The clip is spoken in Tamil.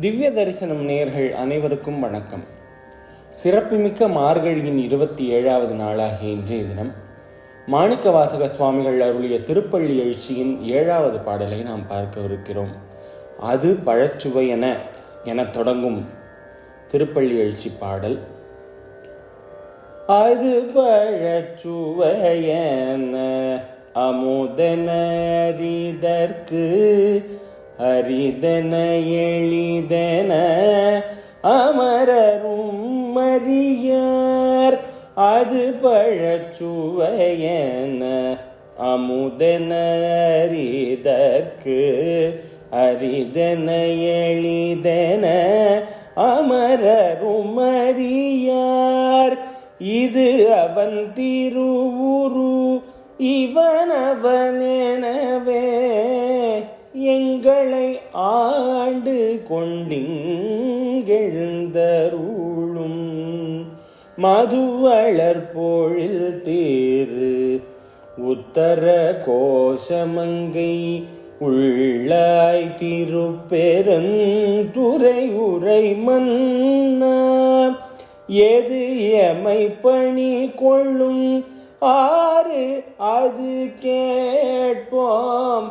திவ்ய தரிசனம் நேயர்கள் அனைவருக்கும் வணக்கம். சிறப்புமிக்க மார்கழியின் இருபத்தி ஏழாவது நாளாகிய இன்றைய தினம் மாணிக்க வாசக சுவாமிகள் அருளிய திருப்பள்ளி எழுச்சியின் ஏழாவது பாடலை நாம் பார்க்கவிருக்கிறோம் அது பழச்சுவை என என தொடங்கும் திருப்பள்ளி எழுச்சி பாடல். அது பழச்சுவையன அமுதனரிதற்கு அரிதன எளிதன அமரரும் மறியார் அது பழச்சுவையன அமுதன அரிதற்கு அரிதன எளிதன அமரரும் அறியார். இது அவன் திருவுரு இவனவனே ஆண்டு கொண்டிங்கெழுந்தருளும் மதுவளர் பொழில் தேரு உத்தர கோஷமங்கை உள்ளாய் திருப்பெருந்துரை உரை மன்னா எது எமை பணி கொள்ளும்? ஆறு அது கேட்போம்.